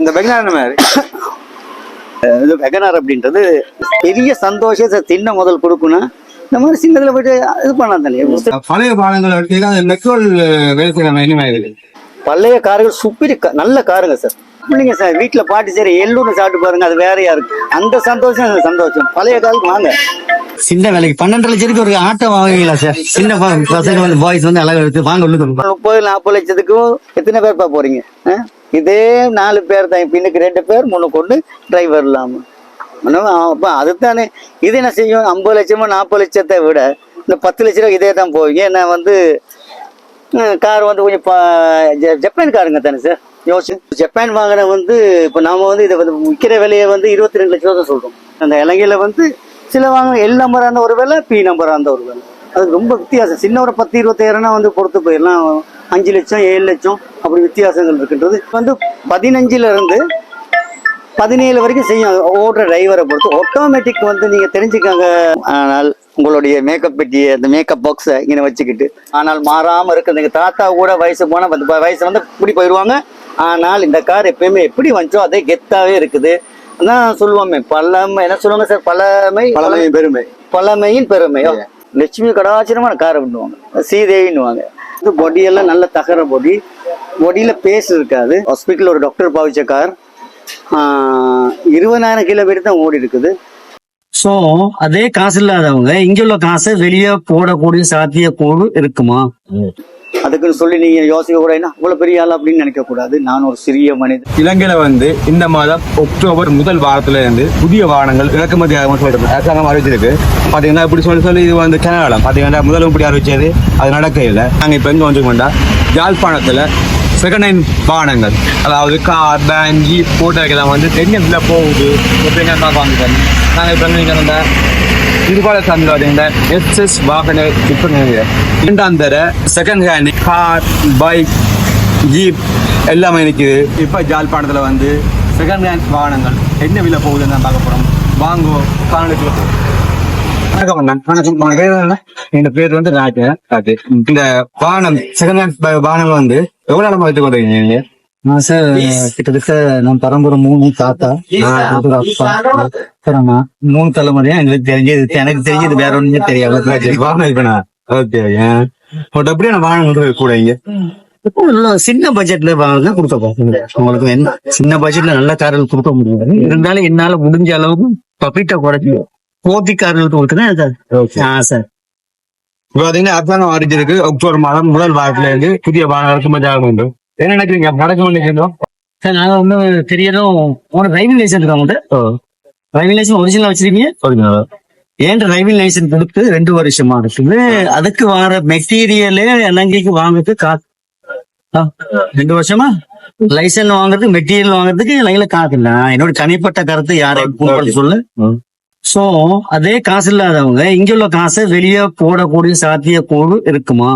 இந்த வெங்கடான மாதிரி. இது வெகனார் அப்படின்றது பெரிய சந்தோஷத்தை தின்ன முதல் கொடுக்கணும். இந்த மாதிரி சின்னதுல போயிட்டு இது பண்ணலாம் தானே. பழைய அந்த மெட்ரோல் பழைய கார்கள் சுப்பிரி கா- நல்ல காருங்க சார். இல்லைங்க சார் வீட்டுல பாட்டு சரி எள்ளூர்னு சாப்பிட்டு பாருங்க அது வேறையா இருக்கு அந்த சந்தோஷம் அந்த சந்தோஷம். பழைய காலுக்கு வாங்க. சின்ன வேலைக்கு பன்னெண்டு லட்சத்துக்கு ஒரு ஆட்டோ வாங்குவீங்களா சார்? சின்ன பசங்க வந்து பாய்ஸ் வந்து அழகா எடுத்து வாங்க முப்பது நாற்பது லட்சத்துக்கும் எத்தனை பேர் பா போறீங்க? இதே நாலு பேர் தான். பின்னுக்கு ரெண்டு பேர் முன்னுக்கு கொண்டு டிரைவர் இல்லாமல் அப்போ அதுதானே. இது என்ன செய்யும்? ஐம்பது லட்சமோ நாற்பது லட்சத்தை விட இந்த பத்து லட்ச ரூபா இதே தான் போகும். ஏன்னா வந்து கார் வந்து கொஞ்சம் ப- ஜ- ஜப்பான் காருங்க தானே சார்? யோசிச்சு. ஜப்பான் வாங்கின வந்து இப்போ நாம் வந்து இதை வந்து விற்கிற விலையை வந்து இருபத்தி ரெண்டு லட்ச ரூபா தான் சொல்கிறோம் அந்த இலங்கையில் வந்து சில வாங்க எல் நம்பராக இருந்த ஒரு விலை பி நம்பராக இருந்த ஒரு விலை. அது ரொம்ப வித்தியாசம். சின்ன ஒரு பத்து இருபத்தாயிரம்னா வந்து பொறுத்து போயிடலாம். அஞ்சு லட்சம் ஏழு லட்சம் அப்படி வித்தியாசங்கள் இருக்கின்றது. வந்து பதினஞ்சுல இருந்து பதினேழு வரைக்கும் செய்யும். ஓடுற டிரைவரை பொறுத்து ஆட்டோமேட்டிக் வந்து நீங்க தெரிஞ்சுக்கங்க. ஆனால் உங்களுடைய மேக்கப் பெட்டியை அந்த மேக்கப் பாக்ஸை இங்கே வச்சுக்கிட்டு ஆனால் மாறாம இருக்குது எங்க தாத்தா கூட வயசு போனா வந்து வயசு வந்து இப்படி போயிடுவாங்க. ஆனால் இந்த கார் எப்பயுமே எப்படி வந்துச்சோ அதே கெத்தாவே இருக்குது. அதான் சொல்லுவோமே பழமை. என்ன சொல்லுவாங்க சார்? பழமை. பழமையின் பெருமை. பழமையின் பெருமை லட்சுமி கடாச்சரமான காரை பண்ணுவாங்க. சீதேவின்னுவாங்க இது பொடியெல்லாம் நல்ல தகர பொடி. பொடியில பேஸ் இருக்காது. ஹாஸ்பிட்டலில் ஒரு டாக்டர் பாவிச்ச கார். இருபதாயிரம் கிலோமீட்டர் தான் ஓடி இருக்குது. சோ அதே காசு இல்லாதவங்க இங்க உள்ள காசை வெளியே போடக்கூடிய சாத்தியக்கூடு இருக்குமா? அதுக்குன்னு சொல்லி நீங்க யோசிக்க கூட என்ன? இவ்வளவு பெரிய ஆள் அப்படின்னு நினைக்க கூடாது. நான் ஒரு சிறிய மனிதன். இலங்கையில வந்து இந்த மாதம் அக்டோபர் முதல் வாரத்துல இருந்து புதிய வாகனங்கள் இறக்குமதி ஆகும் சொல்லிட்டு அரசாங்கம் அறிவிச்சிருக்கு. பாத்தீங்கன்னா இப்படி சொல்லி சொல்லி இது வந்து கனகாலம். பாத்தீங்கன்னா முதலும் இப்படி அறிவிச்சது. அது நடக்கையில் நாங்க இப்ப எங்க வந்துருக்கோம்டா யாழ்ப்பாணத்துல செகண்ட் ஹேண்ட் வாகனங்கள். அதாவது கார் வேன் ஜீப் போட்டோக்கெல்லாம் வந்து தெரியல போகுது. எப்படிங்க பார்ப்பாங்க நாங்க இப்ப எங்க நிக்கிறோம்டா திருபால சார்ந்த பார்த்தீங்கன்னா எஸ்எஸ் வாகன விற்பனை இரண்டாம் தர second hand car bike jeep எல்லாமே நிற்குது இப்போ ஜாழ்ப்பாணத்தில் வந்து செகண்ட் ஹேண்ட் வாகனங்கள் என்ன விலை போகுதுன்னு தான் பார்க்க போகிறோம் வாங்கோ காணொலிக்குள்ள போகும் வணக்கம் வணக்கம் என்னோட பேர் என்ன பேர் வந்து ராஜா ராஜு இந்த வாகனம் செகண்ட் ஹேண்ட் வாகனம் வந்து எவ்வளோ நாளமா எடுத்து கொண்டிருக்கீங்க சார் கிட்டத்தட்ட நான் பரம்பரை மூணு தாத்தா. ஒரு அப்பா. அப்புறமா மூணு தலைமுறையா எங்களுக்கு தெரிஞ்சது. எனக்கு தெரிஞ்சது வேற ஒண்ணுமே இப்ப ஓகே உங்கள்கிட்ட அப்படியே நான் வாகனம் கூட இங்க. சின்ன பட்ஜெட்ல வாங்க கொடுத்தோம் உங்களுக்கு என்ன? சின்ன பட்ஜெட்ல நல்ல கார்கள் கொடுக்க முடியாது. இருந்தாலும் என்னால முடிஞ்ச அளவுக்கு பப்பீட்டை குறைச்சி போத்தி கார்கள் கொடுத்துனா ஆ சார் இப்போ பார்த்தீங்கன்னா அரசாங்கம் அறிஞ்சிருக்கு அக்டோபர் மாதம் முதல் வாரத்துல இருந்து புதிய வாகனம் இறக்குமதி வேண்டும். என்ன நினைக்கிறீங்க? நடக்க நினைக்கிறோம் சார் நாங்க வந்து தெரியறோம் உனக்கு டிரைவிங் லைசன்ஸ் இருக்கா உங்கள்கிட்ட டிரைவிங் லைசன்ஸ் ஒரிஜினல் வச்சிருக்கீங்க? ஏன் டிரைவிங் லைசன்ஸ் கொடுத்து ரெண்டு வருஷமா இருக்குது? அதுக்கு வர மெட்டீரியலே இலங்கைக்கு வாங்குறது கா ரெண்டு வருஷமா? லைசன்ஸ் வாங்குறதுக்கு மெட்டீரியல் வாங்குறதுக்கு லைன்ல காசு இல்ல என்னோட தனிப்பட்ட கருத்து யாரையும் கூப்பிட சொல்லு. சோ அதே காசு இல்லாதவங்க இங்க உள்ள காசை வெளியே போடக்கூடிய சாத்தியக்கூறு இருக்குமா?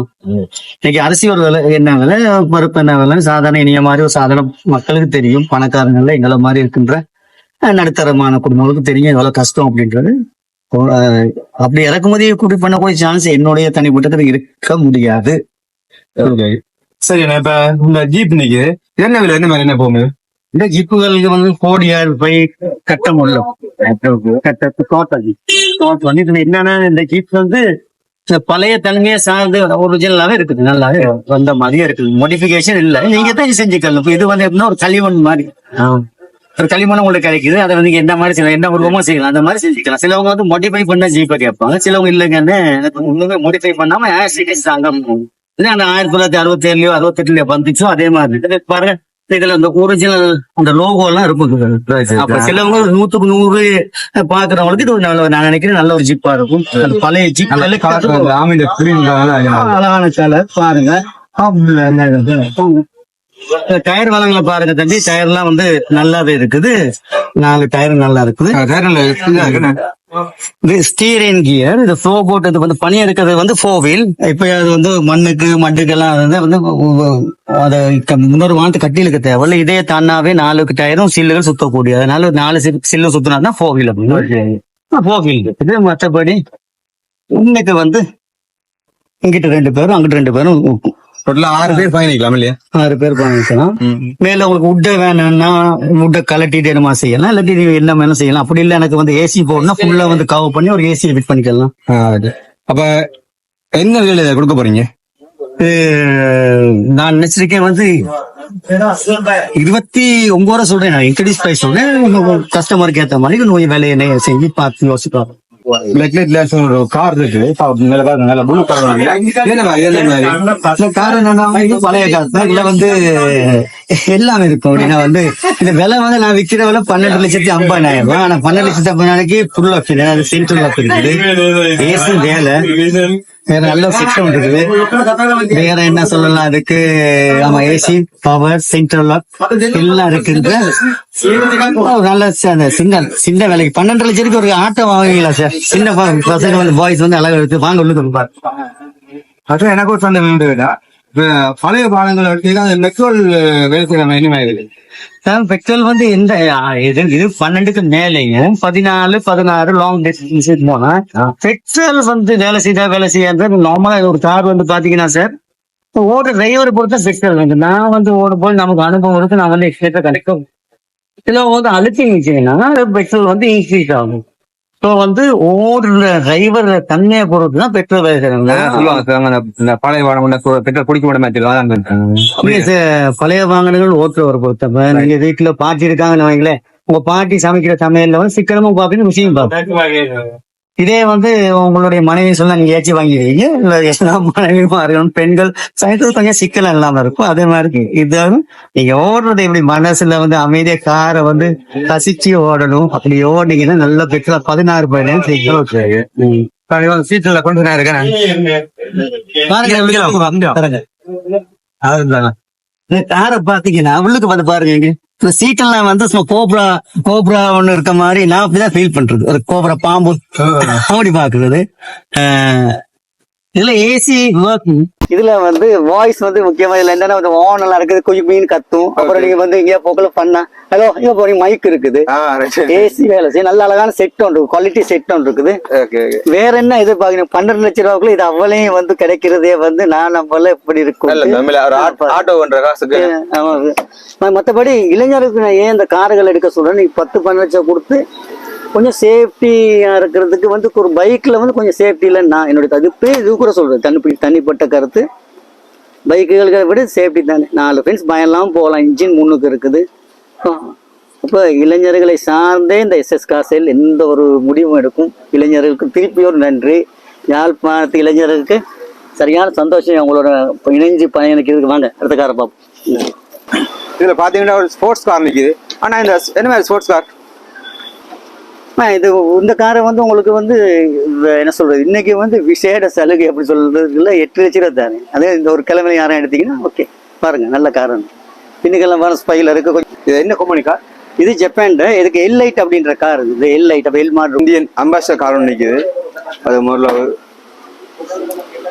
இன்னைக்கு அரிசி ஒரு விலை என்ன விலை? பருப்பு என்ன விலை சாதாரண இனிய மாதிரி ஒரு சாதாரண மக்களுக்கு தெரியும். பணக்காரங்கள்ல எங்களை மாதிரி இருக்கின்ற நடுத்தரமான குடும்பங்களுக்கு தெரியும். எவ்வளவு கஷ்டம் அப்படின்றது. அப்படி இறக்குமதி கூட்டி பண்ணக்கூடிய சான்ஸ் என்னுடைய தனிப்பட்டது இருக்க முடியாது. சரி இப்ப இந்த ஜீப் நிக்குது என்ன விலை? என்ன மாதிரி என்ன போகுது? இந்த ஜிப்புகளுக்கு வந்து கோடியார் போய் கட்ட முடியல தோட்டம் வந்து இதுல என்னன்னா இந்த ஜீப் வந்து பழைய தன்மையை சார்ந்து ஒரிஜினலாவே இருக்குது. நல்லாவே வந்த மாதிரியே இருக்குது. மோடிபிகேஷன் இல்ல. நீங்க தான் செஞ்சுக்கலாம் இது வந்து எப்படின்னா ஒரு களிமண் மாதிரி. ஒரு களிமண் உங்களுக்கு கிடைக்குது. அதை வந்து என்ன மாதிரி செய்யலாம்? என்ன உருவமா செய்யலாம்? அந்த மாதிரி செஞ்சுக்கலாம். சிலவங்க வந்து மோடிஃபை பண்ண ஜீப்பை கேட்பாங்க. சிலவங்க இல்லைங்கன்னு ஒண்ணுமே மோடிஃபை பண்ணாம தாங்க அந்த ஆயிரத்தி தொள்ளாயிரத்தி அறுபத்தி ஏழுலயோ அறுபத்தி எட்டுலயோ வந்துச்சோ அதே மாதிரி. பாருங்க. இதுல இந்த ஒரிஜினல் அந்த லோகோ எல்லாம் இருக்கும் அப்ப சிலவங்க நூத்துக்கு நூறு பாக்குறவங்களுக்கு இது நல்ல நான் நினைக்கிறேன் நல்ல ஒரு ஜிப்பா இருக்கும். அந்த பழைய ஜிப் அழகான கலர் பாருங்க. டயர் வளங்களை பாருங்க தம்பி. டயர் எல்லாம் வந்து நல்லாவே இருக்குது. நாலு டயர் நல்லா இருக்குது ஸ்டீரிங் கியர் இது ஃப்ளோ போட் இது வந்து பனி எடுக்கிறது வந்து ஃபோர் வீல் இப்ப அது வந்து மண்ணுக்கு மண்ணுக்கெல்லாம் அது வந்து அதை முன்னொரு வானத்து கட்டி இழுக்க தேவையில்ல. இதே தானாவே நாலு டயரும் சில்லுகள் சுத்தக்கூடிய. அதனால நாலு சில் சில்லு சுத்தினா தான் ஃபோர் வீல் அப்படின்னு ஃபோர் வீல் இது மற்றபடி இன்னைக்கு வந்து இங்கிட்ட ரெண்டு பேரும் அங்கிட்ட ரெண்டு பேரும் டோட்டலா ஆறு பேர் பயணிக்கலாம் இல்லையா? ஆறு பேர் பண்ணிக்கலாம் மேல உங்களுக்கு உட்டை வேணும்னா உட்டை கலட்டிட்டு என்னமா செய்யலாம்? இல்லாட்டி நீங்க என்ன வேணும் செய்யலாம். அப்படி இல்லை எனக்கு வந்து ஏசி போடணும்னா ஃபுல்லா வந்து கவர் பண்ணி ஒரு ஏசியை ஃபிட் பண்ணிக்கலாம். அப்ப என்ன விலையில கொடுக்க போறீங்க? நான் நினைச்சிருக்கேன் வந்து இருபத்தி ஒன்பது ரூபா சொல்றேன் நான். இன்க்ரீஸ் பிரைஸ் சொல்றேன் கஸ்டமருக்கு ஏத்த மாதிரி கொஞ்சம் விலையை செஞ்சு பார்த்து யோசிப்பாங்க ஒரு கார் இருக்கு. பாவம், மேல பாருங்க நல்ல ப்ளூ கலர் என்ன கார் என்னன்னா பழைய கார் தான் இதுல வந்து எல்லாமே இருக்கும். அப்படின்னா வந்து இந்த விலை வந்து நான் விக்கிற விலை பன்னெண்டு லட்சத்தி ஐம்பதாயிரம் ரூபாய். ஆனா பன்னெண்டு லட்சத்தி ஐம்பதாயிரக்கு ஃபுல் ஆப்ஷன் சென்ட்ரல் லாக் இருக்குது. ஏசி வேலை. நல்ல சிஸ்டம் இருக்குது. வேற என்ன சொல்லலாம் அதுக்கு? ஆமா ஏசி பவர் சென்ட்ரல் எல்லாம் இருக்குது. ஒரு நல்ல சின்ன சின்ன விலைக்கு பன்னெண்டு லட்சத்துக்கு ஒரு ஆட்டோ வாங்குவீங்களா சார் சின்ன பசங்க வந்து பாய்ஸ் வந்து அழகா எடுத்து வாங்க உள்ளுக்கு பாரு அது எனக்கு ஒரு உண்டு. இப்ப பழைய பாலங்கள் எடுத்தீங்கன்னா மெட்ரோல் வேலை செய்யற சார் பெட்ரோல் வந்து எந்த இது இது பன்னெண்டுக்கு மேலேங்க பதினாலு பதினாறு லாங் டிஸ்டன்ஸ் போனா பெட்ரோல் வந்து வேலை செய்தா வேலை செய்யாது நார்மலா ஒரு கார் வந்து பாத்தீங்கன்னா சார் ஓடுற டிரைவரை பொறுத்த பெட்ரோல் வந்து நான் வந்து ஓடும் போது நமக்கு அனுபவம் இருக்கு நான் வந்து எக்ஸ்ட்ரா கிடைக்கும் இதுல வந்து அழுத்தி வச்சீங்கன்னா பெட்ரோல் வந்து இன்க்ரீஸ் ஆகும். ஸோ வந்து ஓடுற டிரைவர் தன்மையை பொறுத்து தான் பெட்ரோல் சொல்லுவாங்க இந்த பழைய வாகனம் பெட்ரோல் குடிக்க சார், பழைய வாகனங்கள் ஓட்டுறவர் பொறுத்தப்ப நீங்க வீட்டுல பாட்டி இருக்காங்கன்னு வைங்களேன் உங்க பாட்டி சமைக்கிற சமையல்ல வந்து சிக்கனமும் பாப்பீங்க ருசியும் பாப்பீங்க இதே வந்து உங்களுடைய மனைவி சொல்ல நீங்க ஏச்சி வாங்கிடுவீங்க இல்ல எல்லா மனைவி மாறியும் பெண்கள் சைக்கிள் கொஞ்சம் சிக்கனம் இல்லாம இருக்கும். அதே மாதிரி இது நீங்க ஓடுறது இப்படி மனசுல வந்து அமைதியா காரை வந்து கசிச்சு ஓடணும். அப்படி ஓடுனீங்கன்னா நல்ல பெட்ரோல் பதினாறு பதினேழு சீக்கிரம் சீட்ல கொண்டு நான் இருக்கேன் காரை பாத்தீங்கன்னா உள்ளுக்கு வந்து பாருங்க சீட்டெல்லாம் வந்து சும்மா கோப்ரா கோப்ரா ஒண்ணு இருக்க மாதிரி நான் அப்படிதான் ஃபீல் பண்றது. ஒரு கோப்ரா பாம்பு அப்படி பாக்குறது இதுல ஏசி ஒர்க் இதுல வந்து வாய்ஸ் வந்து முக்கியமா இதுல என்னன்னா வந்து ஓன் எல்லாம் இருக்குது கொஞ்சம் மீன் கத்தும். அப்புறம் நீங்க வந்து இங்க போக்கல பண்ணா ஹலோ இங்க போறீங்க மைக் இருக்குது. ஏசி வேலை செய்யும். நல்ல அழகான செட் ஒன்று குவாலிட்டி செட் ஒன்று இருக்குது. வேற என்ன எதிர்பார்க்கணும் பன்னெண்டு லட்சம் ரூபாய்க்குள்ள இது அவ்வளையும் வந்து கிடைக்கிறதே வந்து நான் நம்மள இப்படி இருக்கும். ஆட்டோ பண்ற காசுக்கு. ஆமா. ம- மத்தபடி இளைஞருக்கு நான் ஏன் இந்த கார்கள் எடுக்க சொல்றேன் நீங்க பத்து பன்னெண்டு லட்சம் கொடுத்து கொஞ்சம் சேஃப்டியாக இருக்கிறதுக்கு வந்து ஒரு பைக்கில் வந்து கொஞ்சம் சேஃப்டி இல்லை நான் என்னுடைய தடுப்பே இது கூட சொல்கிறேன் தனி தனிப்பட்ட கருத்து. பைக்குகளுக்கு விட சேஃப்டி தானே. நாலு ஃப்ரெண்ட்ஸ் பயம்லாம் போகலாம். இன்ஜின் முன்னுக்கு இருக்குது. அப்போ இளைஞர்களை சார்ந்தே இந்த எஸ்எஸ் காசையில் எந்த ஒரு முடிவும் எடுக்கும். இளைஞர்களுக்கு திருப்பி ஒரு நன்றி. யாழ்ப்பாணத்து இளைஞர்களுக்கு சரியான சந்தோஷம். அவங்களோட இணைஞ்சு பயணிக்கிறதுக்கு. வாங்க அடுத்த காரை பார்ப்போம். இதில் பார்த்தீங்கன்னா ஒரு ஸ்போர்ட்ஸ் கார் நிற்கிது ஆனால் இந்த என்ன மாதிரி ஸ்போர்ட்ஸ் கார் இது இந்த காரை வந்து உங்களுக்கு வந்து என்ன சொல்றது இன்னைக்கு வந்து விசேட சலுகை அப்படி சொல்றதுல எட்டு லட்ச ரூபா தானே. அதே இந்த ஒரு கிழமை யாரும் எடுத்தீங்கன்னா ஓகே பாருங்க நல்ல கார் பின்னுக்கெல்லாம் வர ஸ்பைல இருக்கு கொஞ்சம் இது என்ன கம்பெனி கார் இது ஜப்பான் இதுக்கு எல் லைட் அப்படின்ற கார் இது எல் லைட் அப்ப L model Indian Ambassador car ஒன்று நிக்குது. அது முதல்ல ஒரு-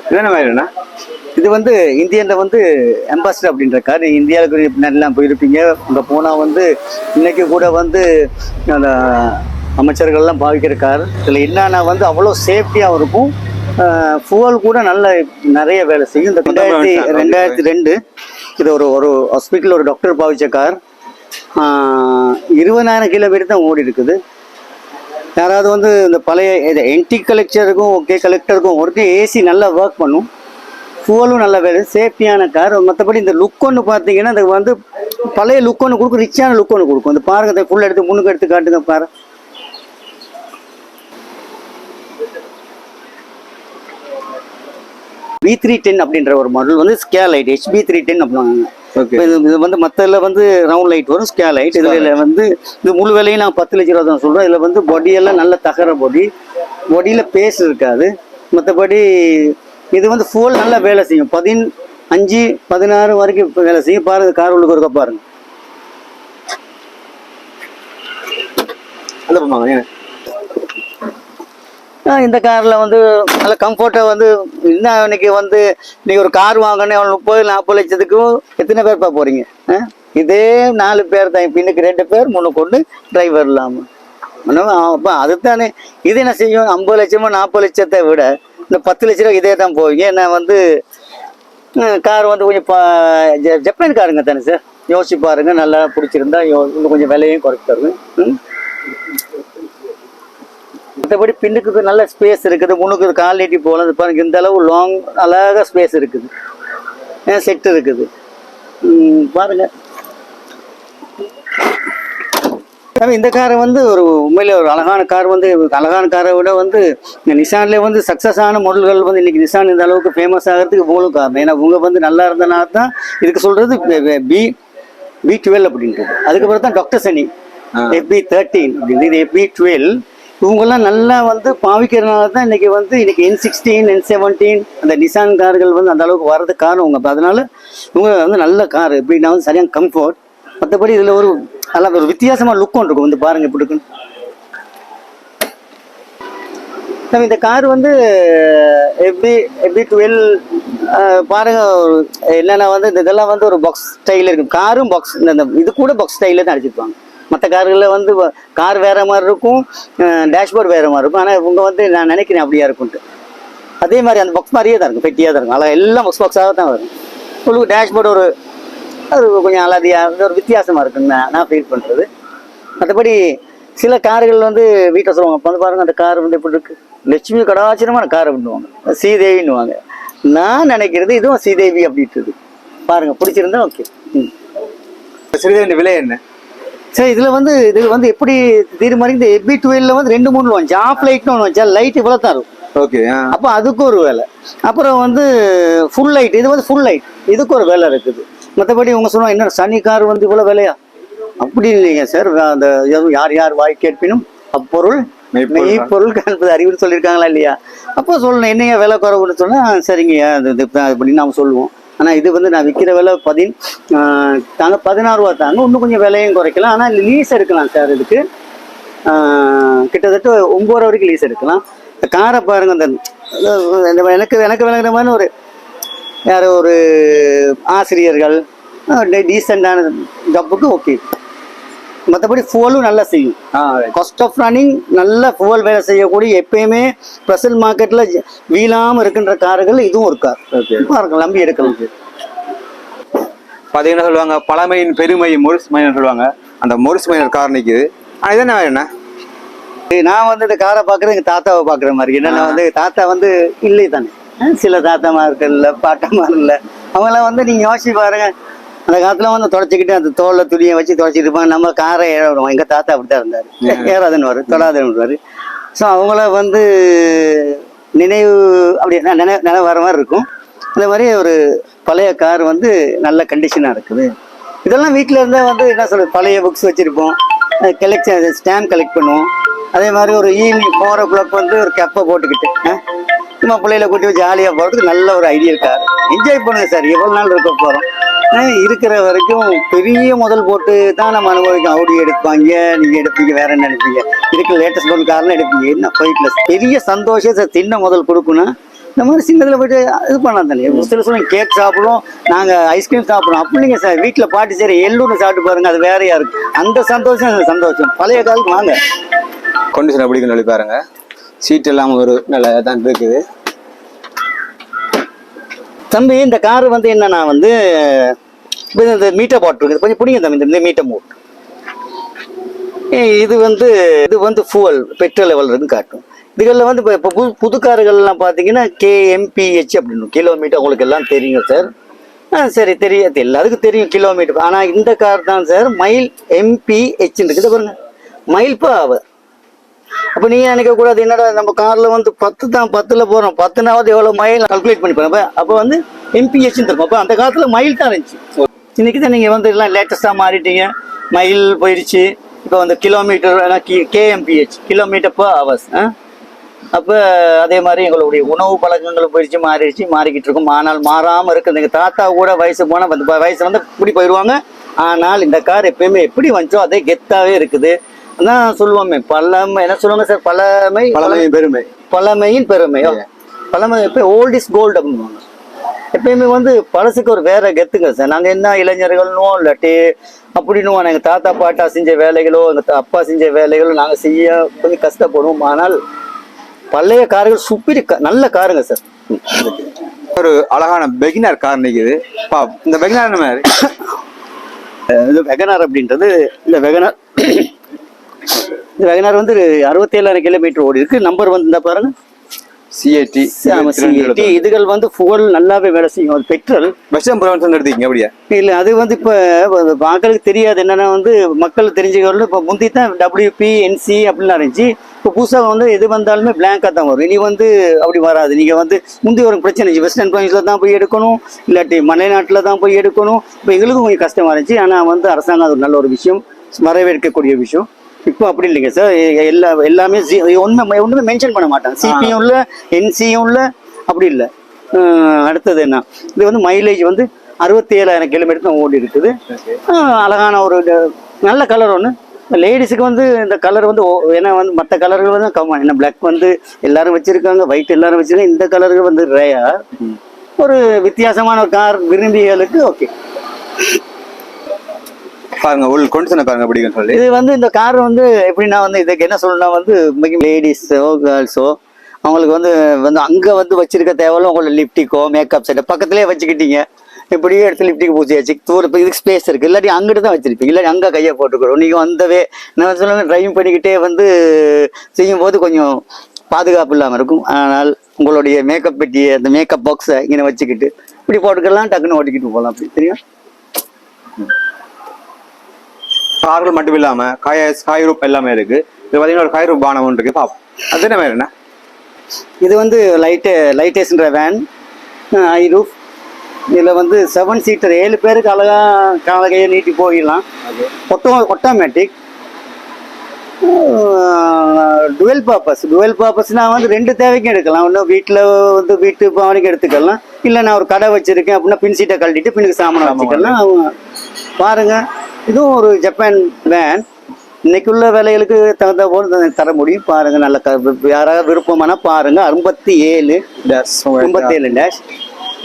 இது என்ன மாதிரிண்ணா இது வந்து இந்தியன்ல வந்து அம்பாசிடர் அப்படின்ற கார் இந்தியாவுக்கு நல்லா போயிருப்பீங்க. அங்க போனா வந்து இன்னைக்கு கூட வந்து அந்த அமைச்சர்கள்லாம் பாவிக்கிற கார் இதுல என்னன்னா வந்து அவ்வளோ சேஃப்டியாகவும் இருக்கும். ஃபுவல் கூட நல்ல நிறைய வேலை செய்யும். இந்த ரெண்டாயிரத்தி ரெண்டாயிரத்தி ரெண்டு இது ஒரு ஒரு ஹாஸ்பிட்டல் ஒரு டாக்டர் பாவிச்ச கார். இருபதாயிரம் கிலோமீட்டர் தான் ஓடி இருக்குது. யாராவது வந்து இந்த பழைய என்டி கலெக்டருக்கும் ஓகே கலெக்டருக்கும் ஒருத்தர் ஏசி நல்லா ஒர்க் பண்ணும். ஃபுவலும் நல்ல வேலை சேஃப்டியான கார் மற்றபடி இந்த லுக் ஒன்று பார்த்தீங்கன்னா அது வந்து பழைய லுக் ஒன்று கொடுக்கும் ரிச்சான லுக் ஒன்று கொடுக்கும். இந்த பாருங்க அதை ஃபுல் எடுத்து முன்னுக்கு எடுத்து காட்டுங்க பாரு வி த்ரீ டென் அப்படின்ற ஒரு மாடல் வந்து square light HP three ten அப்படின்னாங்க இது வந்து மற்றதுல வந்து ரவுண்ட் லைட் வரும் ஸ்கேர் லைட் இதுல வந்து இது முழு விலையும் நான் பத்து லட்ச ரூபா தான் சொல்றேன். இதுல வந்து எல்லாம் நல்ல தகர பொடி பொடியில பேஸ் இருக்காது. மற்றபடி இது வந்து ஃபுல் நல்லா வேலை செய்யும். பதின் அஞ்சு பதினாறு வரைக்கும் வேலை செய்யும். பாருங்க கார் உள்ளுக்கு இருக்க பாருங்க அந்த போமாங்க ஏன் ஆ, இந்த காரில் வந்து நல்ல கம்ஃபர்ட்டாக வந்து என்ன இன்னைக்கு வந்து நீங்கள் ஒரு கார் வாங்கினேன் முப்பது நாற்பது லட்சத்துக்கும் எத்தனை பேர்ப்பா போகிறீங்க இதே நாலு பேர் தான். பின்னுக்கு ரெண்டு பேர் மூணு கொண்டு டிரைவர் இல்லாமல் அப்போ அதுதானே. இது என்ன செய்யும்? ஐம்பது லட்சமோ நாற்பது லட்சத்தை விட இந்த பத்து லட்ச ரூபா இதே தான் போவீங்க. ஏன்னா வந்து கார் வந்து கொஞ்சம் ஜ- ஜப்பான் காருங்க தானே சார் யோசிச்சு பாருங்கள் நல்லா பிடிச்சிருந்தா யோ- இன்னும் கொஞ்சம் விலையும் குறைச்சி தருவேன். ம். மற்றபடி பின்னுக்கு நல்ல ஸ்பேஸ் இருக்குது. முன்னுக்கு கால் நீட்டி போகலாம் இது பாருங்க இந்த அளவு லாங் அழகாக ஸ்பேஸ் இருக்குது. செட் இருக்குது. ம், பாருங்க. ஆனா, இந்த காரை வந்து ஒரு உண்மையிலே ஒரு அழகான கார் வந்து அழகான காரை விட வந்து இந்த நிசான்ல வந்து சக்ஸஸ் ஆன மாடல்கள் வந்து இன்னைக்கு நிசான் இந்த அளவுக்கு ஃபேமஸ் ஆகிறதுக்கு மூலம் காரணம். ஏன்னா இவங்க வந்து நல்லா இருந்தனால தான் இதுக்கு சொல்றது பி பி டுவெல் அப்படின்றது. அதுக்கப்புறம் தான் டாக்டர் சனி. எஃபி தேர்ட்டீன் அப்படின்னு இது எஃபி டுவெல் இவங்கெல்லாம் நல்லா வந்து பாவிக்கிறதுனால தான் இன்றைக்கி வந்து இன்றைக்கி என் சிக்ஸ்டீன் என் செவன்டீன் அந்த நிசான் கார்கள் வந்து அந்த அளவுக்கு வர்றது காரணம் அவங்க. அதனால இவங்க வந்து நல்ல கார் எப்படின்னா வந்து சரியான கம்ஃபர்ட் மற்றபடி இதில் ஒரு நல்லா ஒரு வித்தியாசமாக லுக் ஒன்று இருக்கும் வந்து பாருங்கள் இப்படி இருக்குன்னு. நம்ம இந்த கார் வந்து எப்படி எப்படி டுவெல் பாருங்க ஒரு என்னென்ன வந்து இந்த இதெல்லாம் வந்து ஒரு பாக்ஸ் ஸ்டைலில் இருக்கும். காரும் பாக்ஸ் இந்த இந்த இது கூட பாக்ஸ் ஸ்டைலில் தான் அடிச்சிருப்பாங்க. மற்ற கார்களில் வந்து கார் வேறு மாதிரி இருக்கும் டேஷ்போர்ட் வேறு மாதிரி இருக்கும். ஆனால் இவங்க வந்து நான் நினைக்கிறேன் அப்படியா இருக்கும்ட்டு. அதே மாதிரி அந்த பாக்ஸ் மாதிரியே தான் இருக்கும் பெட்டியாக தான் இருக்கும். அழகாக எல்லாம் பாக்ஸ் பாக்ஸாக தான் வரும். உங்களுக்கு டேஷ்போர்ட் ஒரு அது கொஞ்சம் அலாதியாக ஒரு வித்தியாசமாக இருக்குன்னு நான் நான் ஃபீல் பண்ணுறது மற்றபடி சில கார்கள் வந்து வீட்டில் சொல்லுவாங்க அப்போ வந்து பாருங்கள் அந்த கார் வந்து எப்படி இருக்குது லட்சுமி கடாச்சரமான கார் அப்படின்னுவாங்க. ஸ்ரீதேவின்னுவாங்க நான் நினைக்கிறது இதுவும் ஸ்ரீதேவி அப்படின்றது. பாருங்கள் பிடிச்சிருந்தா ஓகே ம். சிறிதேவின் விலை என்ன? சரி இதுல வந்து இது வந்து எப்படி தீர்மானிக்கு இந்த எபி டுவெல்ல வந்து ரெண்டு மூணு வந்துச்சு ஆஃப் லைட்னு ஒன்று வச்சா லைட் இவ்வளோ தான் இருக்கும். ஓகே அப்போ அதுக்கு ஒரு வேலை. அப்புறம் வந்து ஃபுல் லைட் இது வந்து ஃபுல் லைட் இதுக்கு ஒரு வேலை இருக்குது. மற்றபடி உங்க சொல்லுவாங்க என்ன சனி கார் வந்து இவ்வளோ விலையா? அப்படி இல்லைங்க சார் அந்த எதுவும் யார் யார் வாய் கேட்பினும் அப்பொருள் மெய் பொருள் காண்பது அறிவுன்னு சொல்லியிருக்காங்களா இல்லையா? அப்போ சொல்லணும் என்னையா விலை குறைவுன்னு சொன்னா? சரிங்கய்யா அது அப்படின்னு நாம சொல்லுவோம். ஆனால் இது வந்து நான் விற்கிற விலை பதின் தாங்க பதினாறு ரூபா தாங்க. இன்னும் கொஞ்சம் விலையும் குறைக்கலாம். ஆனால் லீஸ் எடுக்கலாம் சார் இதுக்கு. கிட்டத்தட்ட ஒம்பது ரூபா வரைக்கும் லீஸ் எடுக்கலாம். காரை பாருங்க அந்த எனக்கு எனக்கு விளங்குற மாதிரி ஒரு யார் ஒரு ஆசிரியர்கள் டீசெண்டான ஜப்புக்கு ஓகே மற்றபடி ஃபுவலும் நல்லா செய்யும். காஸ்ட் ஆஃப் ரன்னிங் நல்ல ஃபுவல் வேலை செய்யக்கூடிய எப்பயுமே ப்ரெசன்ட் மார்க்கெட்டில் வீழாமல் இருக்கின்ற கார்கள் இதுவும் ஒரு கார். பாருங்க நம்பி எடுக்கலாம் பாத்தீங்கன்னா சொல்லுவாங்க பழமையின் பெருமை மொரிஸ் மைனர் சொல்லுவாங்க. அந்த மொரிஸ் மைனர் கார் நிக்குது. ஆனா இது என்ன நான் வந்து இந்த காரை பார்க்குறது எங்கள் தாத்தாவை பார்க்குற மாதிரி. என்னென்ன வந்து தாத்தா வந்து இல்லை தானே சில தாத்தாமார்கள்ல பாட்டமார்கள்ல அவங்களாம் வந்து நீங்கள் யோசிச்சு பாருங்க அந்த காலத்துல வந்து தொடச்சிக்கிட்டு அந்த தோல்ல துணியை வச்சு தொடச்சிட்டு இருப்பாங்க. நம்ம காரை ஏற விடுவோம் எங்கள் தாத்தா அப்படி தான் இருந்தார் ஏறாதுன்னு வரும் தொடாதுன்னு ஸோ அவங்கள வந்து நினைவு அப்படி நினை நினைவு வர மாதிரி இருக்கும். அந்த மாதிரி ஒரு பழைய கார் வந்து நல்ல கண்டிஷனாக இருக்குது. இதெல்லாம் வீட்டில் இருந்தால் வந்து என்ன சொல்றது பழைய புக்ஸ் வச்சுருப்போம். கலெக்ஷன் ஸ்டாம்ப் கலெக்ட் பண்ணுவோம். அதே மாதிரி ஒரு ஈவினிங் ஃபோர் ஓ கிளாக் வந்து ஒரு கப்பை போட்டுக்கிட்டு சும்மா பிள்ளைகளை கூட்டி ஜாலியாக போகிறதுக்கு நல்ல ஒரு ஐடியா கார் என்ஜாய் பண்ணுங்க சார். எவ்வளோ நாள் இருக்க போகிறோம் இருக்கிற வரைக்கும் பெரிய முதல் போட்டு தான் நம்ம அனுபவிக்கும். அவுடி எடுப்பாங்க நீங்கள் எடுப்பீங்க வேற என்ன எடுப்பீங்க? இருக்கிற லேட்டஸ்ட் லோன் காரணம் எடுப்பீங்க. என்ன போயிட்ல பெரிய சந்தோஷத்தை சின்ன முதல் கொடுக்கணும். இந்த மாதிரி சின்னதில் போயிட்டு இது பண்ணலாம் தானே. ஒரு சில சொல்லுங்க கேக் சாப்பிடுவோம் நாங்கள் ஐஸ்கிரீம் சாப்பிடுவோம் அப்படி இல்லைங்க சார் வீட்டில் பாட்டி சரி எள்ளூர்னு சாப்பிட்டு பாருங்க அது வேறையா இருக்கு. அந்த சந்தோஷம் அந்த சந்தோஷம். பழைய காலத்துக்கு வாங்க. கண்டிஷன் எப்படி சொல்லி பாருங்க. சீட் எல்லாம் ஒரு நல்லா தான் இருக்குது. தம்பி இந்த கார் வந்து என்னன்னா வந்து இப்ப இந்த மீட்டர் பாட் இருக்குது. கொஞ்சம் பிடிங்க தம்பி இந்த மீட்டர் மூட் இது வந்து இது வந்து ஃபுவல் பெட்ரோல் லெவல் இருக்கு காட்டும். இதுகளில் வந்து இப்போ இப்போ புது புது கார்கள்லாம் பார்த்தீங்கன்னா கேஎம்பிஹெச் அப்படின்னு கிலோமீட்டர் உங்களுக்கு எல்லாம் தெரியும் சார் ஆ சரி தெரியாது எல்லாத்துக்கும் தெரியும் கிலோமீட்டர் ஆனால் இந்த கார் தான் சார் மைல் எம்பிஹெச் இருக்குது. பாருங்கள் மைல் பர் அவர் அப்போ நீ நினைக்க கூடாது என்னடா நம்ம காரில் வந்து பத்து தான் பத்தில் போகிறோம் பத்துனாவது எவ்வளோ மைல் கால்குலேட் பண்ணி பாருங்க அப்போ வந்து எம்பிஎஸ்ன்னு இருக்கும். அப்போ அந்த காலத்தில் மைல் தான் இருந்துச்சு. இன்னைக்கு தான் நீங்கள் வந்து எல்லாம் லேட்டஸ்ட்டாக மாறிட்டீங்க. மைல் போயிடுச்சு இப்போ வந்து kilometre KMPH kilometre per hours அப்போ அதே மாதிரி எங்களுடைய உணவு பழக்கங்களும் போயிடுச்சு மாறிடுச்சு மாறிக்கிட்டு இருக்கும். ஆனால் மாறாமல் இருக்குது. எங்கள் தாத்தா கூட வயசு போனால் வந்து வயசு வந்து இப்படி போயிடுவாங்க ஆனால் இந்த கார் எப்பயுமே எப்படி வந்துச்சோ அதே கெத்தாகவே இருக்குது. அதான் சொல்லுவோமே பழமை என்ன சொல்லுவாங்க சார் பழமை பழமையின் பெருமை. பழமையின் பெருமை. பழமை எப்போ? ஓல்ட் இஸ் கோல்டு அப்படின்வாங்க எப்பயுமே வந்து பழசுக்கு ஒரு வேற கெத்துங்க சார் நாங்க என்ன இளைஞர்கள்னோ இல்லாட்டி அப்படின்னுவோம் எங்க தாத்தா பாட்டா செஞ்ச வேலைகளோ எங்க தா- அப்பா செஞ்ச வேலைகளோ நாங்க செய்ய கொஞ்சம் கஷ்டப்படுவோம். ஆனால் பழைய கார்கள் சுப்பிரி நல்ல காருங்க சார் ஒரு அழகான பெகினர் கார் நிக்குது. பா இந்த பெகினர் இது வெகனார் அப்படின்றது இந்த வெகனார் இந்த வெகனார் வந்து அறுபத்தி ஏழாயிரம் கிலோமீட்டர் ஓடி இருக்கு. நம்பர் வந்து இந்த பாருங்க. சிஏடி ஆமா, CAT. இதுகள் வந்து புகழ் நல்லாவே வேலை செய்யும். அது பெட்ரோல். வெஸ்டர்ன் ப்ரொவன்ஸ் எடுத்தீங்க அப்படியா? இல்ல அது வந்து இப்ப மக்களுக்கு தெரியாது. என்னன்னா வந்து மக்கள் தெரிஞ்சுக்கணும் இப்ப முந்தி தான் டபிள்யூபி என்சி அப்படிலாம் இருந்துச்சு. இப்போ புதுசாக வந்து எது வந்தாலுமே பிளாங்கா தான் வரும். இனி வந்து அப்படி வராது. நீங்க வந்து முந்தி ஒரு பிரச்சனை இருந்துச்சு. வெஸ்டர்ன் ப்ரொவின்ஸ்ல தான் போய் எடுக்கணும். இல்லாட்டி மலைநாட்டில் தான் போய் எடுக்கணும். இப்போ எங்களுக்கும் கொஞ்சம் கஷ்டமா இருந்துச்சு. ஆனா வந்து அரசாங்கம் அது நல்ல ஒரு விஷயம். வரவேற்கக்கூடிய விஷயம். இப்போ அப்படி இல்லைங்க சார் எல்லா எல்லாமே ஒண்ணுமே ஒண்ணுமே மென்ஷன் பண்ண மாட்டாங்க. சிபியும் இல்லை என்சியும் இல்லை அப்படி இல்லை. அடுத்தது என்ன? இது வந்து மைலேஜ் வந்து அறுபத்தி ஏழாயிரம் கிலோமீட்டர் தான் ஓடி இருக்குது. அழகான ஒரு நல்ல கலர் ஒன்று லேடிஸுக்கு வந்து இந்த கலர் வந்து ஏன்னா வந்து மற்ற கலர்கள் வந்து கம்மன் ஏன்னா பிளாக் வந்து எல்லாரும் வச்சிருக்காங்க ஒயிட் எல்லாரும் வச்சிருக்காங்க இந்த கலர்கள் வந்து ரேயா ஒரு வித்தியாசமான ஒரு கார் விரும்பிகளுக்கு ஓகே பாருங்க உள் கொண்டு பாருங்க பிடிக்கும் சொல்லி. இது வந்து இந்த கார் வந்து எப்படின்னா வந்து இதுக்கு என்ன சொல்லணும்னா வந்து லேடிஸோ கேர்ள்ஸோ அவங்களுக்கு வந்து வந்து அங்கே வந்து வச்சிருக்க தேவையில்ல உங்களோட லிப்டிக்கோ மேக்கப் செட்டை பக்கத்துலேயே வச்சுக்கிட்டீங்க. இப்படியே எடுத்து லிப்டிக் பூசியாச்சு தூர இப்போ இதுக்கு ஸ்பேஸ் இருக்குது இல்லாட்டி அங்கிட்டு தான் வச்சிருப்பீங்க. இல்லாட்டி அங்கே கையை போட்டுக்கிறோம். நீங்கள் வந்தவே நான் சொல்லுவேன் ட்ரைவிங் பண்ணிக்கிட்டே வந்து செய்யும் போது கொஞ்சம் பாதுகாப்பு இல்லாமல் இருக்கும். ஆனால் உங்களுடைய மேக்கப் பெட்டியை அந்த மேக்கப் பாக்ஸை இங்கே வச்சுக்கிட்டு இப்படி போட்டுக்கலாம் டக்குன்னு ஓட்டிக்கிட்டு போகலாம் அப்படி தெரியும்? கார்கள் மட்டும் இல்லாம காய காய் ரூப் எல்லாமே இருக்கு. இது பாத்தீங்கன்னா ஒரு காய் ரூப் பானம் ஒன்று இருக்கு. பாப்போம். அது என்ன என்ன இது வந்து லைட்டு லைட்டேஸ்ன்ற வேன் ஐ ரூஃப் இதில் வந்து செவன் சீட்டர் ஏழு பேருக்கு அழகா காலகையை நீட்டி போயிடலாம். Auto automatic. Dual purpose dual பர்பஸ்னா வந்து ரெண்டு தேவைக்கும் எடுக்கலாம். ஒன்று வீட்டில் வந்து வீட்டு பாவனைக்கு எடுத்துக்கலாம். இல்லை நான் ஒரு கடை வச்சிருக்கேன் அப்படின்னா பின் சீட்டை கழட்டிட்டு பின்னுக்கு சாமான் வச்சுக்கலாம். அவங்க பாருங்க இதுவும் ஒரு ஜப்பான் வேன் இன்னைக்குள்ள விலைகளுக்கு தகுந்த போது தர முடியும். பாருங்க நல்ல யாராவது விருப்பமானா பாருங்க. ஐம்பத்தி ஏழு ஐம்பத்தி ஏழு டேஷ்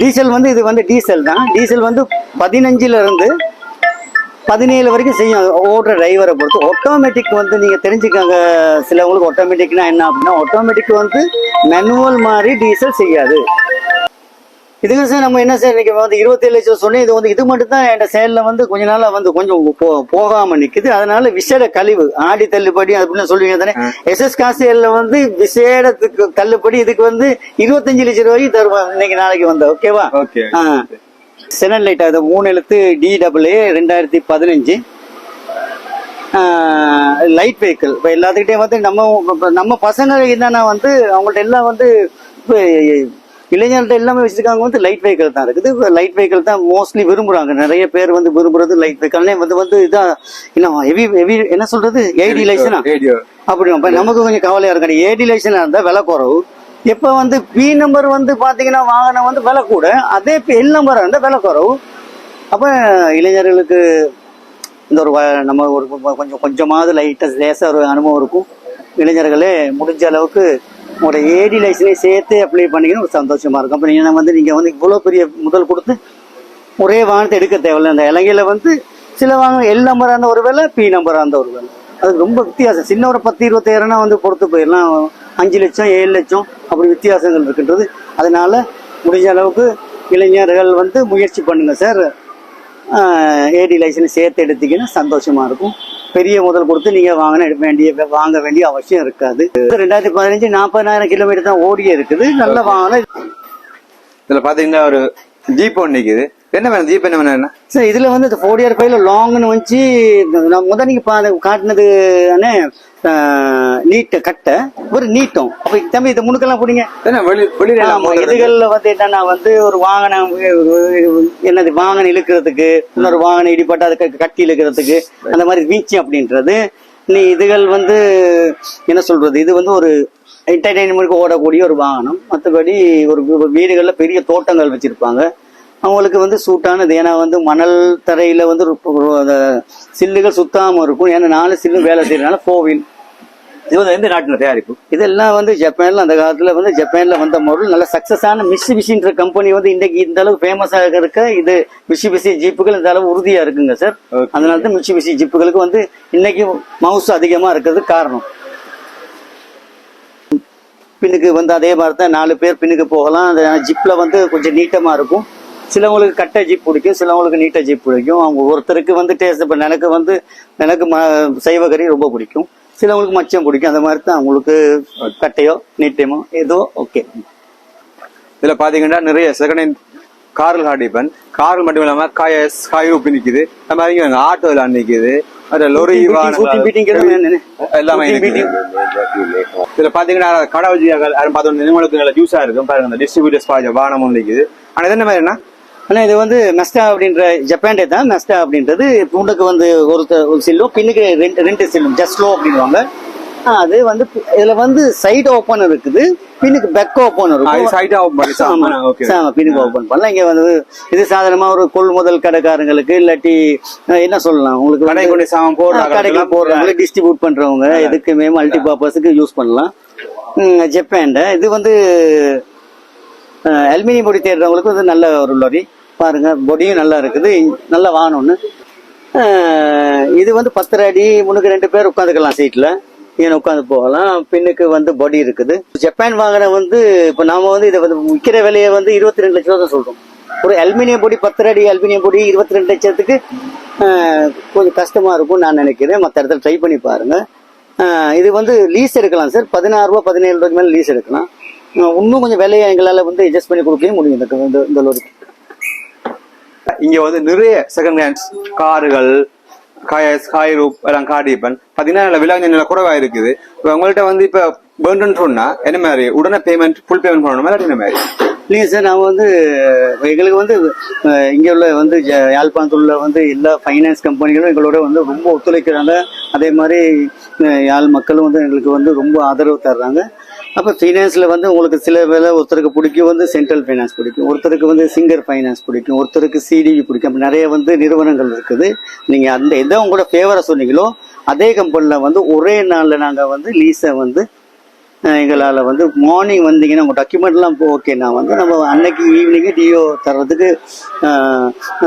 டீசல் வந்து இது வந்து டீசல் தான். டீசல் வந்து பதினஞ்சுல இருந்து பதினேழு வரைக்கும் செய்யும். ஓடுற டிரைவரை பொறுத்து. ஆட்டோமேட்டிக் வந்து நீங்க தெரிஞ்சுக்கங்க சிலவங்களுக்கு ஆட்டோமேட்டிக்னா என்ன அப்படின்னா ஆட்டோமேட்டிக் வந்து மேனுவல் மாதிரி டீசல் செய்யாது. இதுங்க சார் நம்ம என்ன சார் இன்னைக்கு வந்து இருபத்தேழு லட்சம் சொன்னேன் இது வந்து இது மட்டும் தான் என் செயலில் வந்து கொஞ்ச நாளா வந்து கொஞ்சம் போ போகாம நிக்குது. அதனால விசேட கழிவு ஆடி தள்ளுபடி அப்படின்னு சொல்லுவீங்க தானே? எஸ்எஸ் காசியல்ல வந்து விசேடத்துக்கு தள்ளுபடி இதுக்கு வந்து இருபத்தஞ்சு லட்சம் ரூபாய்க்கு தருவாங்க இன்னைக்கு நாளைக்கு வந்த ஓகேவா? ஓகே செனன் லைட் அது மூணு எழுத்து டி டபுள் ஏ ரெண்டாயிரத்தி பதினஞ்சு. லைட் வெஹிக்கிள் இப்போ எல்லாத்துக்கிட்டையும் வந்து நம்ம நம்ம பசங்க என்னன்னா வந்து அவங்கள்ட்ட எல்லாம் வந்து இப்போ இளைஞர்கள்ட்ட எல்லாமே வச்சிருக்காங்க வந்து லைட் வெஹிக்கிள் தான் இருக்குது. லைட் வெஹிக்கிள் தான் மோஸ்ட்லி விரும்புறாங்க. நிறைய பேர் வந்து விரும்புறது லைட் வெஹிக்கிள்னே வந்து வந்து இதான் என்ன ஹெவி ஹெவி என்ன சொல்றது? ஏடி லைசனா அப்படி அப்ப நமக்கு கொஞ்சம் கவலையா இருக்கு ஏடி லைசனா இருந்தா விலை குறவு. இப்ப வந்து பி நம்பர் வந்து பாத்தீங்கன்னா வாகனம் வந்து விலை கூட. அதே எல் நம்பரா இருந்தா விலை குறவு. அப்ப இளைஞர்களுக்கு இந்த ஒரு நம்ம ஒரு கொஞ்சம் கொஞ்சமாவது லைட்டா லேசா ஒரு அனுபவம் இருக்கும். இளைஞர்களே முடிஞ்ச அளவுக்கு உங்களோட ஏடி லைசனையும் சேர்த்து அப்ளை பண்ணிக்கணும். ஒரு சந்தோஷமாக இருக்கும். அப்போ நீங்கள் வந்து நீங்கள் வந்து இவ்வளோ பெரிய முதல் கொடுத்து ஒரே வாகனத்தை எடுக்க தேவையில்ல. அந்த இலங்கையில் வந்து சில வாகனம் எல் நம்பராக இருந்த ஒரு வேலை பி நம்பராக இருந்த ஒரு வேலை அது ரொம்ப வித்தியாசம். சின்ன ஒரு பத்து இருபத்தாயிரம்னா வந்து பொறுத்து போயிடலாம். அஞ்சு லட்சம் ஏழு லட்சம் அப்படி வித்தியாசங்கள் இருக்கின்றது. அதனால் முடிஞ்ச அளவுக்கு இளைஞர்கள் வந்து முயற்சி பண்ணுங்கள் சார். ஏடி லைசன்ஸ் சேர்த்து எடுத்தீங்கன்னா சந்தோஷமா இருக்கும். பெரிய முதல் கொடுத்து நீங்க வாங்கின வேண்டிய வாங்க வேண்டிய அவசியம் இருக்காது. ரெண்டாயிரத்தி பதினஞ்சு நாற்பதாயிரம் கிலோமீட்டர் தான் ஓடியே இருக்குது. நல்ல வாகனம் இதுல பாத்தீங்கன்னா ஒரு ஜீப் ஒன்று நிற்குது என்ன வேணும்? ஜீப் என்ன வேணும்? சார் இதுல வந்து இந்த ஃபோர் இயர் ஃபைவ்ல லாங்னு வச்சு நான் முத நீங்க பா- காட்டினது நீட்ட கட்டை ஒரு நீட்டம் அப்ப தம்பி இதை முனுக்கெல்லாம் பிடிங்க? இதுகள்ல வந்து என்னன்னா வந்து ஒரு வாகனம் என்னது வாகனம் இழுக்கிறதுக்கு இன்னொரு வாகனம் இடிப்பட்டு அதுக்கு கட்டி இழுக்கிறதுக்கு அந்த மாதிரி வீச்சு அப்படின்றது. நீ இதுகள் வந்து என்ன சொல்றது இது வந்து ஒரு என்டர்டைன்மெண்ட்க்கு ஓடக்கூடிய ஒரு வாகனம். மற்றபடி ஒரு வீடுகள்ல பெரிய தோட்டங்கள் வச்சிருப்பாங்க. அவங்களுக்கு வந்து சூட்டானது. ஏன்னா வந்து மணல் தரையில வந்து சில்லுகள் சுத்தாம இருக்கும். ஏன்னா நாலு சில்லு வேலை செய்யறதுனால கோவில் இது வந்து எந்த நாட்டுல தயாரிப்பு? இதெல்லாம் வந்து ஜப்பான்ல அந்த காலத்துல வந்து ஜப்பான்ல வந்த மாடல் நல்ல சக்சஸான மிஷி பிசின்ற கம்பெனி வந்து இன்னைக்கு இந்த அளவுக்கு ஃபேமஸாக இருக்க இது மிஷி பிசி ஜீப்புகள் இந்த அளவு உறுதியா இருக்குங்க சார். அதனால தான் மிஷி பிசி ஜீப்புகளுக்கு வந்து இன்னைக்கு மவுஸ் அதிகமா இருக்கிறது காரணம். பின்னுக்கு வந்து அதே மாதிரி தான் நாலு பேர் பின்னுக்கு போகலாம். அந்த ஜிப்ல வந்து கொஞ்சம் நீட்டமா இருக்கும். சிலவங்களுக்கு கட்டை ஜிப் பிடிக்கும் சிலவங்களுக்கு நீட்ட ஜிப் பிடிக்கும். அவங்க ஒருத்தருக்கு வந்து டேஸ்ட் இப்போ எனக்கு வந்து எனக்கு ம சைவ கறி ரொம்ப பிடிக்கும். சிலவங்களுக்கு மச்சம் பிடிக்கும். அந்த மாதிரி தான் அவங்களுக்கு கட்டையோ நீட்டமோ ஏதோ ஓகே இதுல பாத்தீங்கன்னா நிறைய செகண்ட் ஹேண்ட் கார்கள் காட்டிப்பேன் கார்கள் மட்டும் இல்லாம காயஸ் காயூப் நிக்குது அது மாதிரி இங்க ஆட்டோ எல்லாம் நிக்குது. அது லொரி எல்லாம். இதுல பாத்தீங்கன்னா கடை வச்சு யாரும் பார்த்தோம் நல்ல ஜூஸா இருக்கும். பாருங்க அந்த டிஸ்ட்ரிபியூட்டர்ஸ் பாஜ வாகனமும் நிக்குது. ஆனா என்ன மாதிரினா ஆனால் இது வந்து மெஸ்டா அப்படின்ற ஜப்பான்டே தான். மெஸ்டா அப்படின்றது முன்னுக்கு வந்து ஒரு ஒரு சில்லும் பின்னுக்கு ரெண்டு ரெண்டு சில்லும் ஜஸ்ட்லோ அப்படின்வாங்க அது வந்து இதுல வந்து சைடு ஓப்பன் இருக்குது பின்னுக்கு பெக் ஓப்பன் இருக்கும். சைடா. ஓகே ஆமா, பின்னுக்கு ஓப்பன் பண்ணலாம். இங்க வந்து இது சாதாரணமா ஒரு கொள்முதல் கடைக்காரங்களுக்கு இல்லாட்டி என்ன சொல்லலாம்? உங்களுக்கு கடைக்கு போடுறவங்க டிஸ்ட்ரிபியூட் பண்றவங்க எதுக்குமே மல்டி பர்பஸுக்கு யூஸ் பண்ணலாம். ம், ஜப்பான்ல இது வந்து அலுமினியம் பொடி தேடுறவங்களுக்கு வந்து நல்ல ஒரு லொரி பாருங்கள் பொடியும் நல்லா இருக்குது. நல்லா வாகனம்னு இது வந்து பத்தரை அடி முன்னுக்கு ரெண்டு பேர் உட்காந்துக்கலாம் சீட்டில் இங்கே உட்காந்து போகலாம். பின்னுக்கு வந்து பொடி இருக்குது. ஜப்பான் வாங்கின வந்து இப்போ நாம் வந்து இதை வந்து விற்கிற விலையை வந்து இருபத்தி ரெண்டு லட்சம் தான் சொல்கிறோம் ஒரு அலுமினியம் பொடி பத்தரை அடி அலுமினியம் பொடி இருபத்தி ரெண்டு லட்சத்துக்கு கொஞ்சம் கஷ்டமாக இருக்கும் நான் நினைக்கிறேன். மற்ற இடத்துல ட்ரை பண்ணி பாருங்கள் இது வந்து லீஸ் எடுக்கலாம் சார் பதினாறு ரூபா பதினேழு ரூபாய்க்கு மேலே லீஸ் எடுக்கலாம். இன்னும் கொஞ்சம் விலையை எங்களால் வந்து அட்ஜஸ்ட் பண்ணி கொடுக்கவே முடியும். இந்த இந்த- லோரிக்கு இங்க வந்து நிறைய செகண்ட் ஹேண்ட்ஸ் கார்கள் காயஸ் ரூப் எல்லாம் காடிப்பன் பார்த்தீங்கன்னா நல்ல விலை கொஞ்சம் நல்ல குறைவா இருக்குது. இப்போ உங்கள்ட்ட வந்து இப்போ வேண்டும்னு சொன்னா என்ன மாதிரி? உடனே பேமெண்ட் ஃபுல் பேமெண்ட் பண்ணணுமா இல்லாட்டி என்ன மாதிரி? இல்லைங்க சார் நான் வந்து எங்களுக்கு வந்து இங்கே உள்ள வந்து ஜ- யாழ்ப்பாணத்தில் உள்ள வந்து எல்லா ஃபைனான்ஸ் கம்பெனிகளும் எங்களோட வந்து ரொம்ப ஒத்துழைக்கிறாங்க. அதே மாதிரி யாழ் மக்களும் வந்து எங்களுக்கு வந்து ரொம்ப ஆதரவு தர்றாங்க. அப்போ ஃபைனான்ஸில் வந்து உங்களுக்கு சில வேலை ஒருத்தருக்கு பிடிக்கும் வந்து சென்ட்ரல் ஃபைனான்ஸ் பிடிக்கும். ஒருத்தருக்கு வந்து சிங்கர் ஃபைனான்ஸ் பிடிக்கும். ஒருத்தருக்கு சிடிவி பிடிக்கும். அப்படி நிறைய வந்து நிறுவனங்கள் இருக்குது. நீங்கள் அந்த எதை உங்களோட ஃபேவரை சொன்னீங்களோ அதே கம்பெனியில் வந்து ஒரே நாளில் நாங்கள் வந்து லீஸை வந்து எங்களால் வந்து மார்னிங் வந்தீங்கன்னா உங்கள் டாக்குமெண்ட்லாம் ஓகேண்ணா வந்து நம்ம அன்னைக்கு ஈவினிங்கே டிஓ தர்றதுக்கு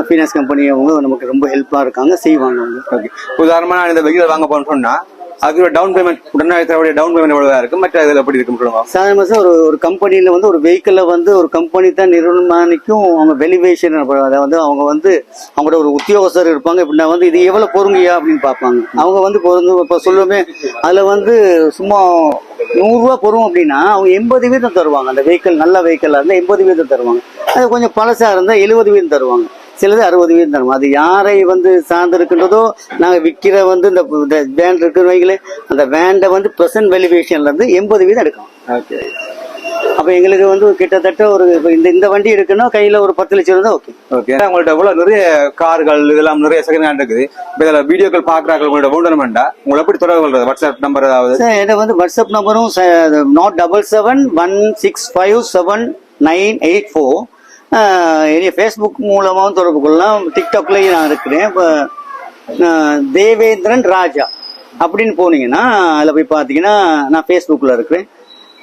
ஃபைனான்ஸ் கம்பெனி அவங்க நமக்கு ரொம்ப ஹெல்ப்பாக இருக்காங்க செய்வாங்க. அவங்க ஓகே உதாரணமாக நான் இந்த வெயில் வாங்க போறேன்னு சொன்னால் அதுக்கு டவுன் பேமெண்ட் உடனே டவுன் பேமெண்ட் எவ்வளவு இருக்கு? மற்ற இதில் எப்படி இருக்கும் சொல்லுங்க. சாதாரண சார் ஒரு ஒரு கம்பெனியில் வந்து ஒரு வெஹிக்கிளை வந்து ஒரு கம்பெனி தான் நிர்மாணிக்கும் அவங்க வெலிவேஷன் அதாவது அவங்க வந்து அவங்களோட ஒரு உத்தியோகஸ்தர் இருப்பாங்க. எப்படின்னா வந்து இது எவ்வளோ பொருங்கியா அப்படின்னு பார்ப்பாங்க. அவங்க வந்து பொருந்து இப்போ சொல்லுவோமே அதில் வந்து சும்மா நூறுரூவா பொறும் அப்படின்னா அவங்க எண்பது வீதம் தருவாங்க. அந்த வெஹிக்கிள் நல்ல வெஹிக்கிளாக இருந்தால் எண்பது வீதம் தருவாங்க. அது கொஞ்சம் பழசாக இருந்தால் எழுபது வீதம் தருவாங்க. சிலது அறுபது வீதம் அது யாரை வந்து சார்ந்து இருக்கின்றதோ நாங்கள் விற்கிற வந்து இந்த வேன் இருக்குன்னு வைங்களே அந்த வேண்டை வந்து ப்ரெசன்ட் வேல்யூவேஷன்ல இருந்து எண்பது வீதம் எடுக்கும் ஓகே. அப்போ எங்களுக்கு வந்து கிட்டத்தட்ட ஒரு இந்த இந்த வண்டி எடுக்கணும் கையில் ஒரு பத்து லட்சம் இருந்தால் ஓகே. ஓகே உங்கள்ட்ட எவ்வளவு நிறைய கார்கள் இதெல்லாம் நிறைய செகண்ட் ஹேண்ட் இருக்குது. இப்ப இதுல வீடியோக்கள் பாக்குறாங்க உங்களோட வேண்டணுமெண்டா உங்களை எப்படி தொடர்பு கொள்றது? வாட்ஸ்அப் நம்பர் ஏதாவது? என்ன வந்து வாட்ஸ்அப் நம்பரும் not double seven one six five seven nine eight four இனி ஃபேஸ்புக் மூலமாகவும் தொடர்பு கொள்ளலாம். டிக்டாக்லேயும் நான் இருக்கிறேன். இப்போ தேவேந்திரன் ராஜா அப்படின்னு போனீங்கன்னா அதில் போய் பார்த்தீங்கன்னா நான் ஃபேஸ்புக்கில் இருக்கிறேன்.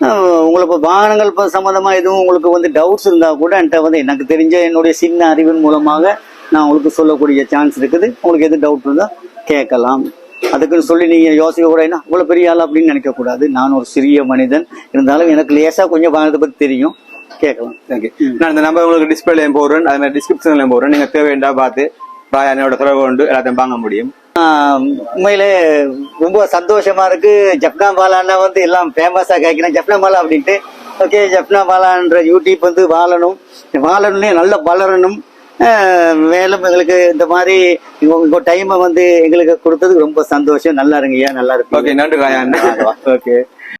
உங்களை உங்களுக்கு இப்போ வாகனங்கள் இப்போ சம்மந்தமாக எதுவும் உங்களுக்கு வந்து டவுட்ஸ் இருந்தால் கூட என்கிட்ட வந்து எனக்கு தெரிஞ்ச என்னுடைய சின்ன அறிவின் மூலமாக நான் உங்களுக்கு சொல்லக்கூடிய சான்ஸ் இருக்குது. உங்களுக்கு எது டவுட் இருந்தால் கேட்கலாம். அதுக்குன்னு சொல்லி நீங்கள் யோசிக்க கூட என்ன? இவ்வளோ பெரிய ஆள் அப்படின்னு நினைக்கக்கூடாது. நான் ஒரு சிறிய மனிதன். இருந்தாலும் எனக்கு லேசாக கொஞ்சம் வாகனத்தை பற்றி தெரியும். கேட்கலாம். ஓகே நான் இந்த நம்பர் உங்களுக்கு டிஸ்பிளேலையும் போடுறேன். அது மாதிரி டிஸ்கிரிப்ஷன்லையும் போடுறேன். நீங்க தேவையா பார்த்து ராயானோட தொடர்பு கொண்டு எல்லாத்தையும் வாங்க முடியும். உண்மையிலே ரொம்ப சந்தோஷமா இருக்கு. ஜப்னா பாலான்னா வந்து எல்லாம் ஃபேமஸா கேட்கிறேன். ஜப்னா பாலா அப்படின்ட்டு. ஓகே ஜப்னா பாலான்ற யூடியூப் வந்து வாழணும். வாழணும்னே நல்லா வளரணும். மேலும் எங்களுக்கு இந்த மாதிரி உங்க டைமை வந்து எங்களுக்கு கொடுத்ததுக்கு ரொம்ப சந்தோஷம். நல்லா இருங்கய்யா. நல்லா இருக்கு ஓகே நன்றி ஓகே